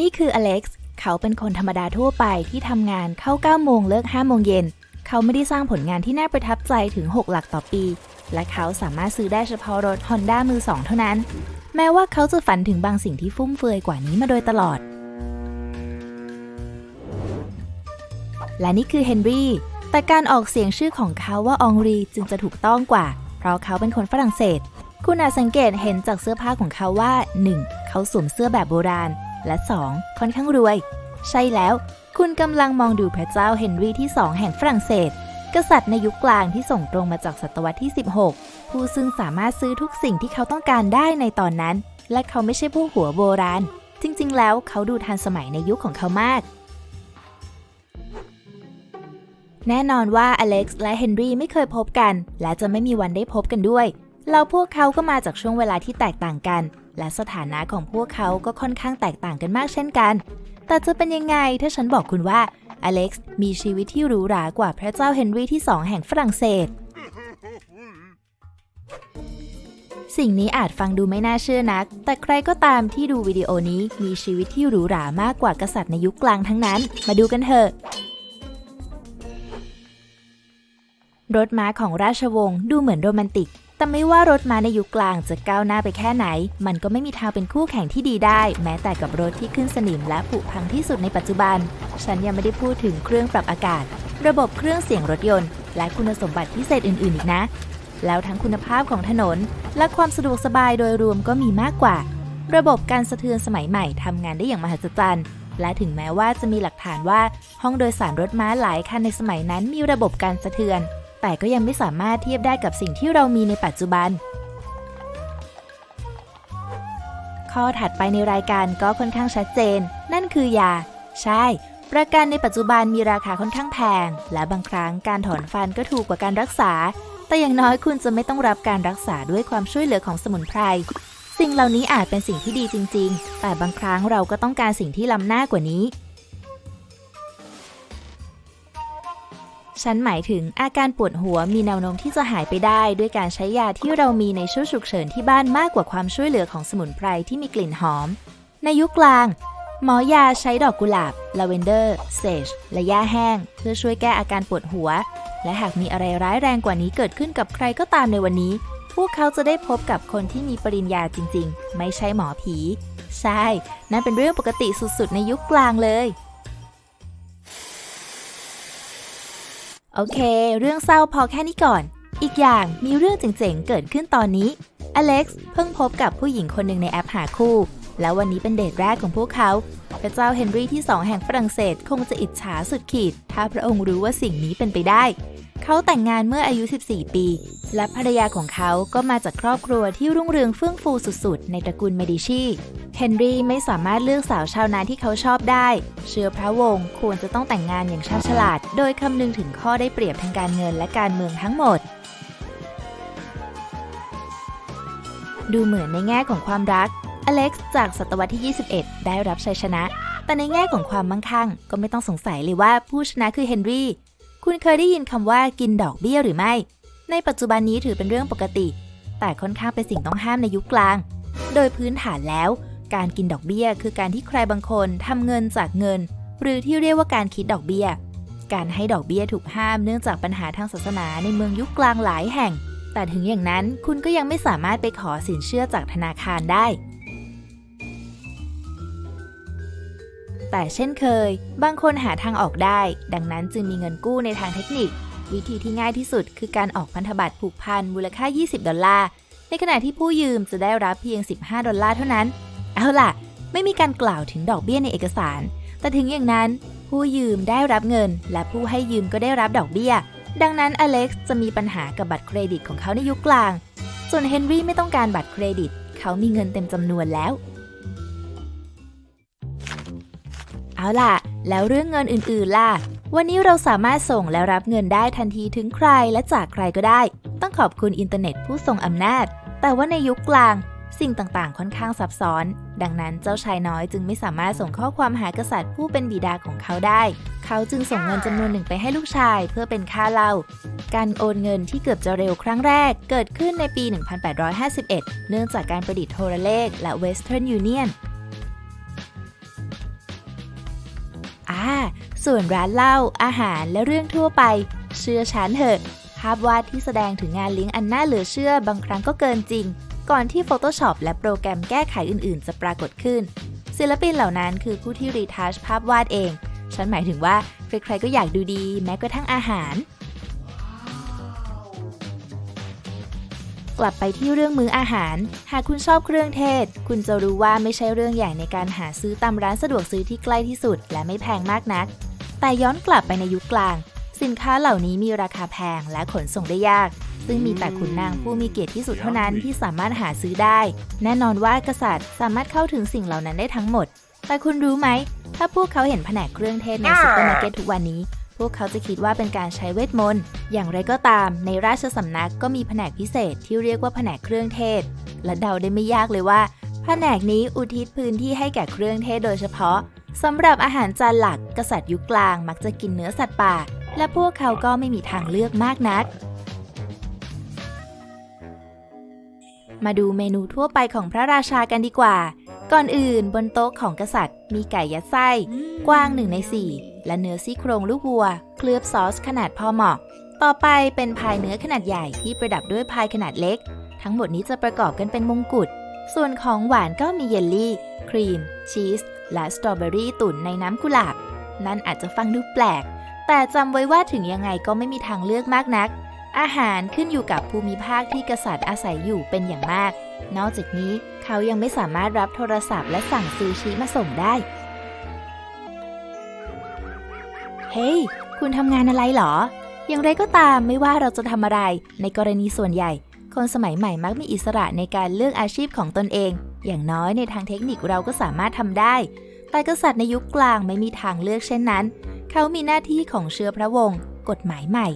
นี่คืออเล็กซ์ เขาเป็นคนธรรมดาทั่วไปที่ทำงานเข้า 9 โมงเลิก 5 โมงเย็น เขาไม่ได้สร้างผลงานที่น่าประทับใจถึง 6 หลักต่อปี และเขาสามารถซื้อได้เฉพาะรถ Honda มือสองเท่านั้น แม้ว่าเขาจะฝันถึงบางสิ่งที่ฟุ่มเฟือยกว่านี้มาโดยตลอด และนี่คือเฮนรี่ แต่การออกเสียงชื่อของเขาว่าองรีจึงจะถูกต้องกว่า เพราะเขาเป็นคนฝรั่งเศสคุณอาจสังเกตเห็นจากเสื้อผ้าของเขาว่า 1. เขาสวมเสื้อแบบโบราณ และ 2. ค่อนข้างรวย ใช่แล้ว คุณกำลังมองดูพระเจ้าเฮนรีที่ 2 แห่งฝรั่งเศส กษัตริย์ในยุคกลางที่ส่งตรงมาจากศตวรรษที่ 16 ผู้ซึ่งสามารถซื้อทุกสิ่งที่เขาต้องการได้ในตอนนั้น และเขาไม่ใช่ผู้หัวโบราณ จริงๆ แล้วเขาดูทันสมัยในยุคของเขามากแน่นอนว่าอเล็กซ์และเฮนรี่ไม่เคยพบกัน และจะไม่มีวันได้พบกันด้วย เราพวกเขาก็มาจากช่วงเวลาที่แตกต่างกัน และสถานะของพวกเขาก็ค่อนข้างแตกต่างกันมากเช่นกัน แต่จะเป็นยังไงถ้าฉันบอกคุณว่า อเล็กซ์มีชีวิตที่หรูหรากว่าพระเจ้าเฮนรี่ที่2แห่งฝรั่งเศส สิ่งนี้อาจฟังดูไม่น่าเชื่อนัก แต่ใครก็ตามที่ดูวิดีโอนี้มีชีวิตที่หรูหรามากกว่ากษัตริย์ในยุคกลางทั้งนั้น มาดูกันเถอะรถม้าของราชวงศ์ดูเหมือนโรแมนติก แต่ไม่ว่ารถม้าในยุคกลางจะก้าวหน้าไปแค่ไหน มันก็ไม่มีทางเป็นคู่แข่งที่ดีได้ แม้แต่กับรถที่ขึ้นสนิมและผุพังที่สุดในปัจจุบัน ฉันยังไม่ได้พูดถึงเครื่องปรับอากาศ ระบบเครื่องเสียงรถยนต์ และคุณสมบัติพิเศษอื่นๆอีกนะ แล้วทั้งคุณภาพของถนน และความสะดวกสบายโดยรวมก็มีมากกว่า ระบบการสะเทือนสมัยใหม่ทำงานได้อย่างมหัศจรรย์และถึงแม้ว่าจะมีหลักฐานว่า ห้องโดยสารรถม้าหลายคันในสมัยนั้นมีระบบการสะเทือน แต่ก็ยังไม่สามารถเทียบได้กับสิ่งที่เรามีในปัจจุบัน ข้อถัดไปในรายการก็ค่อนข้างชัดเจน นั่นคือยา ใช่ ประกันในปัจจุบันมีราคาค่อนข้างแพง และบางครั้งการถอนฟันก็ถูกกว่าการรักษา แต่อย่างน้อยคุณจะไม่ต้องรับการรักษาด้วยความช่วยเหลือของสมุนไพรสิ่งเหล่านี้อาจเป็นสิ่งที่ดีจริง ๆ แต่บางครั้งเราก็ต้องการสิ่งที่ล้ำหน้ากว่านี้ ฉันหมายถึงอาการปวดหัวมีแนวโน้มที่จะหายไปได้ ด้วยการใช้ยาที่เรามีในช่วงฉุกเฉินที่บ้านมากกว่าความช่วยเหลือของสมุนไพรที่มีกลิ่นหอม ในยุคกลาง หมอยาใช้ดอกกุหลาบลาเวนเดอร์ เซจและหญ้าแห้ง เพื่อช่วยแก้อาการปวดหัว และหากมีอะไรร้ายแรงกว่านี้เกิดขึ้นกับใครก็ตามในวันนี้ พวกเขาจะได้พบกับคนที่มีปริญญาจริง ๆ ไม่ใช่หมอผี ใช่ นั่นเป็นเรื่องปกติสุดๆ ในยุคกลางเลย โอเค เรื่องเศร้าพอแค่นี้ก่อน อีกอย่างมีเรื่องเจ๋งๆ เกิดขึ้นตอนนี้ อเล็กซ์เพิ่งพบกับผู้หญิงคนหนึ่งในแอปหาคู่ แล้ววันนี้เป็นเดทแรกของพวกเขา พระเจ้าเฮนรี่ที่2แห่งฝรั่งเศสคงจะอิจฉาสุดขีด ถ้าพระองค์รู้ว่าสิ่งนี้เป็นไปได้ เขาแต่งงานเมื่ออายุ 14 ปี และภรรยาของเขาก็มาจากครอบครัวที่รุ่งเรืองเฟื่องฟูสุดๆ ในตระกูลเมดิชีเฮนรี่ไม่สามารถเลือกสาวชาวนาที่เขาชอบได้ เชื้อพระวงศ์ควรจะต้องแต่งงานอย่างชาญฉลาด โดยคำนึงถึงข้อได้เปรียบทางการเงินและการเมืองทั้งหมด ดูเหมือนในแง่ของความรัก อเล็กซ์จากศตวรรษที่ 21 ได้รับชัยชนะ แต่ในแง่ของความมั่งคั่ง ก็ไม่ต้องสงสัยเลยว่าผู้ชนะคือเฮนรี่ คุณเคยได้ยินคำว่ากินดอกเบี้ยหรือไม่ ในปัจจุบันนี้ถือเป็นเรื่องปกติ แต่ค่อนข้างเป็นสิ่งต้องห้ามในยุคกลาง โดยพื้นฐานแล้ว การกินดอกเบี้ยคือการที่ใครบางคนทำเงินจากเงิน หรือที่เรียกว่าการคิดดอกเบี้ย การให้ดอกเบี้ยถูกห้ามเนื่องจากปัญหาทางศาสนาในเมืองยุคกลางหลายแห่ง แต่ถึงอย่างนั้นคุณก็ยังไม่สามารถไปขอสินเชื่อจากธนาคารได้ แต่เช่นเคย บางคนหาทางออกได้ ดังนั้นจึงมีเงินกู้ในทางเทคนิค วิธีที่ง่ายที่สุดคือการออกพันธบัตรผูกพันมูลค่า 20 ดอลลาร์ ในขณะที่ผู้ยืมจะได้รับเพียง 15 ดอลลาร์เท่านั้น เอาล่ะ ไม่มีการกล่าวถึงดอกเบี้ยในเอกสาร แต่ถึงอย่างนั้น ผู้ยืมได้รับเงิน และผู้ให้ยืมก็ได้รับดอกเบี้ย ดังนั้นอเล็กซ์จะมีปัญหากับบัตรเครดิตของเขาในยุคกลาง ส่วนเฮนรี่ไม่ต้องการบัตรเครดิต เขามีเงินเต็มจำนวนแล้ว เอาล่ะ แล้วเรื่องเงินอื่นๆล่ะ วันนี้เราสามารถส่งและรับเงินได้ทันทีถึงใครและจากใครก็ได้ ต้องขอบคุณอินเทอร์เน็ตผู้ทรงอำนาจ แต่ว่าในยุคกลาง สิ่งต่างๆ ค่อนข้างซับซ้อน ดังนั้นเจ้าชายน้อยจึงไม่สามารถส่งข้อความหากษัตริย์ผู้เป็นบิดาของเขาได้ เขาจึงส่งเงินจำนวนหนึ่งไปให้ลูกชายเพื่อเป็นค่าเล้าการโอนเงินที่เกือบจะเร็วครั้งแรก เกิดขึ้นในปี 1851 เนื่องจากการประดิษฐ์โทรเลข และ Western Union ส่วนร้านเหล้าอาหารและเรื่องทั่วไป เชื่อฉันเถอะ ภาพวาดที่แสดงถึงงานเลี้ยงอันน่าเหลือเชื่อบางครั้งก็เกินจริง ก่อนที่ Photoshop และโปรแกรมแก้ไขอื่นๆ จะปรากฏขึ้น ศิลปินเหล่านั้นคือผู้ที่รีทัชภาพวาดเอง ฉันหมายถึงว่าใครๆก็อยากดูดี แม้กระทั่งอาหาร กลับไปที่เรื่องมื้ออาหาร หากคุณชอบเครื่องเทศ คุณจะรู้ว่าไม่ใช่เรื่องใหญ่ในการหาซื้อตามร้านสะดวกซื้อที่ใกล้ที่สุด และไม่แพงมากนัก แต่ย้อนกลับไปในยุคกลาง สินค้าเหล่านี้มีราคาแพงและขนส่งได้ยาก ซึ่งมีแต่ขุนนางผู้มีเกียรติที่สุดเท่านั้นที่สามารถหาซื้อได้ แน่นอนว่ากษัตริย์สามารถเข้าถึงสิ่งเหล่านั้นได้ทั้งหมด แต่คุณรู้ไหม ถ้าพวกเขาเห็นแผนกเครื่องเทศในซุปเปอร์มาร์เก็ตทุกวันนี้ พวกเขาจะคิดว่าเป็นการใช้เวทมนต์ อย่างไรก็ตาม ในราชสำนักก็มีแผนกพิเศษที่เรียกว่าแผนกเครื่องเทศ และเดาได้ไม่ยากเลยว่าแผนกนี้อุทิศพื้นที่ให้แก่เครื่องเทศโดยเฉพาะ สำหรับอาหารจานหลักกษัตริย์ยุคกลางมักจะกินเนื้อสัตว์ป่า และพวกเขาก็ไม่มีทางเลือกมากนัก มาดูเมนูทั่วไปของพระราชากันดีกว่า ก่อนอื่นบนโต๊ะของกษัตริย์ มีไก่ยัดไส้ กว้างหนึ่งใน4และเนื้อซี่โครงลูกวัว เคลือบซอสขนาดพอเหมาะ ต่อไปเป็นพายเนื้อขนาดใหญ่ที่ประดับด้วยพายขนาดเล็ก ทั้งหมดนี้จะประกอบกันเป็นมงกุฎส่วนของหวานก็มีเยลลี่ ครีม ชีส และสตรอเบอรี่ตุ๋นในน้ำกุหลาบ นั่นอาจจะฟังดูแปลก แต่จำไว้ว่าถึงยังไงก็ไม่มีทางเลือกมากนัก อาหารขึ้นอยู่กับภูมิภาคที่กษัตริย์อาศัยอยู่เป็นอย่างมาก นอกจากนี้เขายังไม่สามารถรับโทรศัพท์และสั่งซูชิมาส่งได้ เฮ้ยคุณทำงานอะไรเหรอ อย่างไรก็ตามไม่ว่าเราจะทำอะไร ในกรณีส่วนใหญ่ คนสมัยใหม่มักมีอิสระในการเลือกอาชีพของตนเอง อย่างน้อยในทางเทคนิคเราก็สามารถทำได้ แต่กษัตริย์ในยุคกลางไม่มีทางเลือกเช่นนั้น เขามีหน้าที่ของเชื้อพระวงศ์กฎหมายใหม่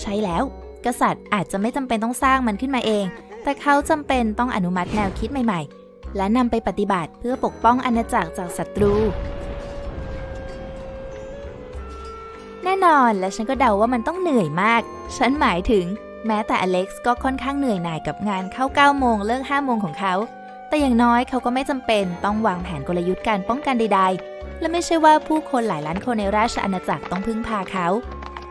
ใช่แล้ว กษัตริย์อาจจะไม่จำเป็นต้องสร้างมันขึ้นมาเอง แต่เขาจำเป็นต้องอนุมัติแนวคิดใหม่ๆ และนำไปปฏิบัติเพื่อปกป้องอาณาจักรจากศัตรูแน่นอนและฉันก็เดาว่ามันต้องเหนื่อยมาก ฉันหมายถึง แม้แต่อเล็กซ์ก็ค่อนข้างเหนื่อยหน่ายกับงานเข้า9โมงเลิก5โมงของเขา แต่อย่างน้อยเขาก็ไม่จำเป็นต้องวางแผนกลยุทธ์การป้องกันใด ๆ และไม่ใช่ว่าผู้คนหลายล้านคนในราชอาณาจักรต้องพึ่งพาเขา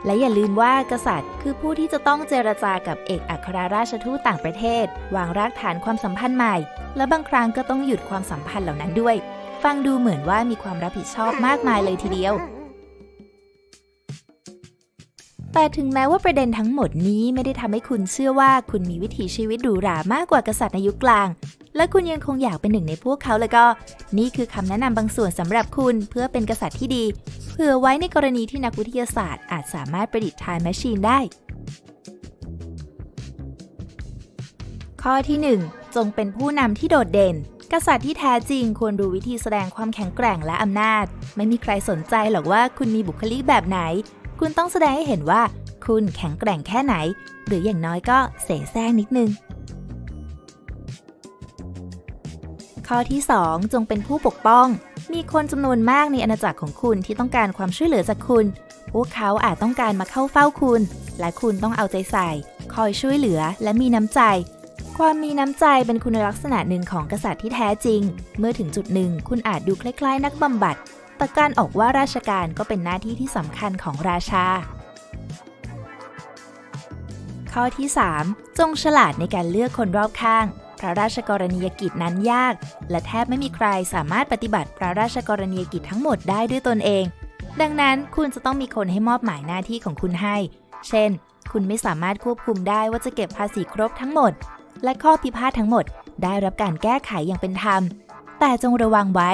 และอย่าลืมว่ากษัตริย์ คือผู้ที่จะต้องเจรจากับเอกอัครราชทูตต่างประเทศ วางรากฐานความสัมพันธ์ใหม่ และบางครั้งก็ต้องหยุดความสัมพันธ์เหล่านั้นด้วย ฟังดูเหมือนว่ามีความรับผิดชอบมากมายเลยทีเดียวแต่ถึงแม้ว่าประเด็นทั้งหมดนี้ไม่ได้ทำให้คุณเชื่อว่าคุณมีวิถีชีวิตหรูหรามากกว่ากษัตริย์ในยุคกลาง และคุณยังคงอยากเป็นหนึ่งในพวกเขาแล้วก็ นี่คือคำแนะนำบางส่วนสำหรับคุณเพื่อเป็นกษัตริย์ที่ดีเผื่อไว้ในกรณีที่นักวิทยาศาสตร์อาจสามารถประดิษฐ์ time machine ได้ ข้อที่ 1 จงเป็นผู้นำที่โดดเด่น กษัตริย์ที่แท้จริงควรรู้วิธีแสดงความแข็งแกร่งและอำนาจ ไม่มีใครสนใจหรอกว่าคุณมีบุคลิกแบบไหน คุณต้องแสดงให้เห็นว่า คุณแข็งแกร่งแค่ไหน หรืออย่างน้อยก็เสแสร้งนิดนึง ข้อที่ 2 จงเป็นผู้ปกป้อง มีคนจำนวนมากในอาณาจักรของคุณที่ต้องการความช่วยเหลือจากคุณ พวกเขาอาจต้องการมาเข้าเฝ้าคุณ และคุณต้องเอาใจใส่ คอยช่วยเหลือและมีน้ำใจ ความมีน้ำใจเป็นคุณลักษณะหนึ่งของกษัตริย์ที่แท้จริง เมื่อถึงจุดหนึ่ง คุณอาจดูคล้ายๆ นักบำบัด แต่การออกว่าราชการก็เป็นหน้าที่ที่สำคัญของราชา ข้อที่ 3 จงฉลาดในการเลือกคนรอบข้าง พระราชกรณียกิจนั้นยาก และแทบไม่มีใครสามารถปฏิบัติพระราชกรณียกิจทั้งหมดได้ด้วยตนเอง ดังนั้นคุณจะต้องมีคนให้มอบหมายหน้าที่ของคุณให้ เช่น คุณไม่สามารถควบคุมได้ว่าจะเก็บภาษีครบทั้งหมด และข้อพิพาททั้งหมด ได้รับการแก้ไขอย่างเป็นธรรม แต่จงระวังไว้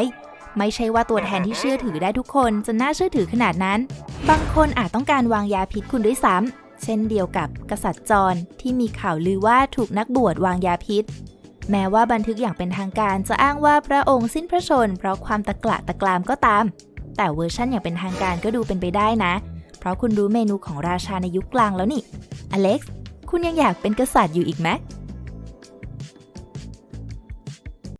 ไม่ใช่ว่าตัวแทนที่เชื่อถือได้ทุกคนจะน่าเชื่อถือขนาดนั้น บางคนอาจต้องการวางยาพิษคุณด้วยซ้ำเช่นเดียวกับกษัตริย์จรที่มีข่าวลือว่าถูกนักบวชวางยาพิษ แม้ว่าบันทึกอย่างเป็นทางการจะอ้างว่าพระองค์สิ้นพระชนม์เพราะความตะกละตะกรามก็ตาม แต่เวอร์ชันอย่างเป็นทางการก็ดูเป็นไปได้นะ เพราะคุณรู้เมนูของราชาในยุคกลางแล้วนี่ อเล็กซ์ คุณยังอยากเป็นกษัตริย์อยู่อีกไหม